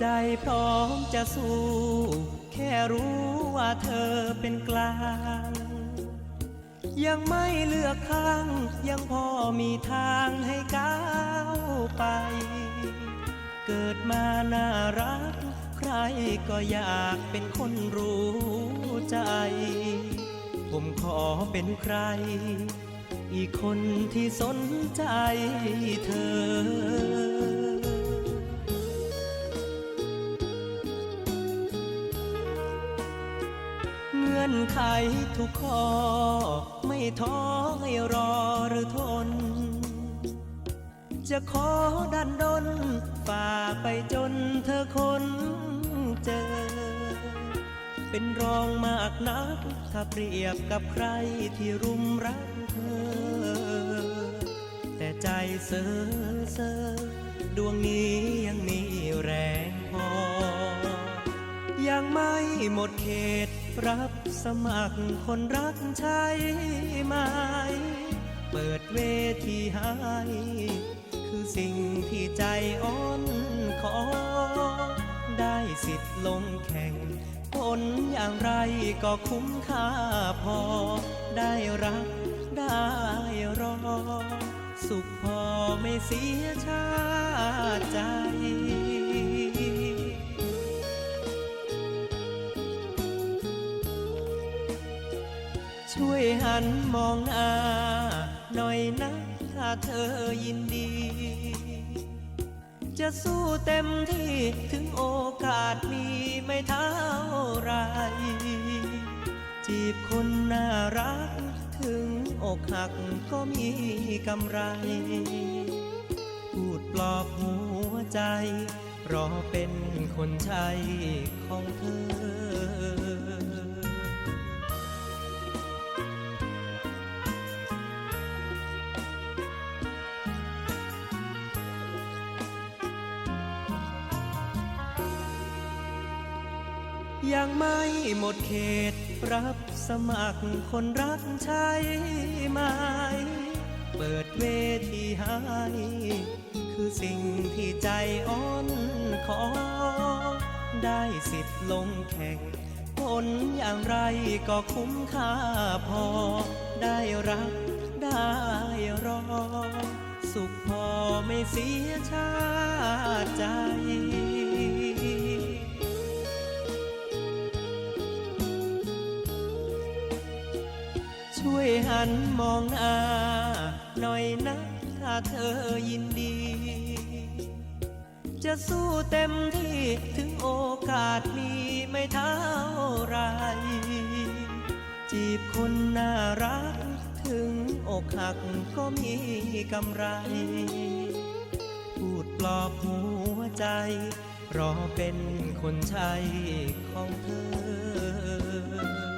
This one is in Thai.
ใจพร้อมจะสู้ เธอเป็นกลาง ยังไม่เลือกข้าง ยังพอมีทางให้ก้าวไป เกิดมาน่ารัก ใครก็อยากเป็นคนรู้ใจ ผมขอเป็นใคร อีกคนที่สนใจเธอ เงื่อนไขทุกข้อ ไม่ท้อให้รอหรือทน จะขอดันดนฝ่าไปจนเธอคนเจอ เป็นรองมากนัก ถ้าเปรียบกับใครที่รุมรักเธอ แต่ใจเซอเซอดวงนี้ยังมีแรงพอ ยังไม่หมดเขต รับสมัครคนรักใช่ไหม เปิดเวทีให้คือสิ่งที่ใจอ่อนขอ ได้สิทธิ์ลงแข่ง ผลอย่างไรก็คุ้มค่าพอ ได้รักได้รอ สุขพอไม่เสียชา ช่วยหันมองหน้าหน่อยนะถ้าเธอยินดี จะสู้เต็มที่ถึงโอกาสมีไม่เท่าไร จีบคนน่ารัก ถึงอกหักก็มีกำไร พูดปลอบหัวใจ รอเป็นคนใช้ของเธอ ยังไม่หมดเขตรับสมัครคนรักใช่ไหม เปิดเวทีให้คือสิ่งที่ใจอ่อนขอ ได้สิทธิ์ลงแข่งผลอย่างไรก็คุ้มค่าพอ ได้รักได้รอ สุขพอไม่เสียชาติใจ หันมองหน้าหน่อยนะถ้าเธอยินดี จะสู้เต็มที่ถึงโอกาสมีไม่เท่าไร จีบคนน่ารัก ถึงอกหักก็มีกำไร พูดปลอบหัวใจ รอเป็นคนใช้ของเธอ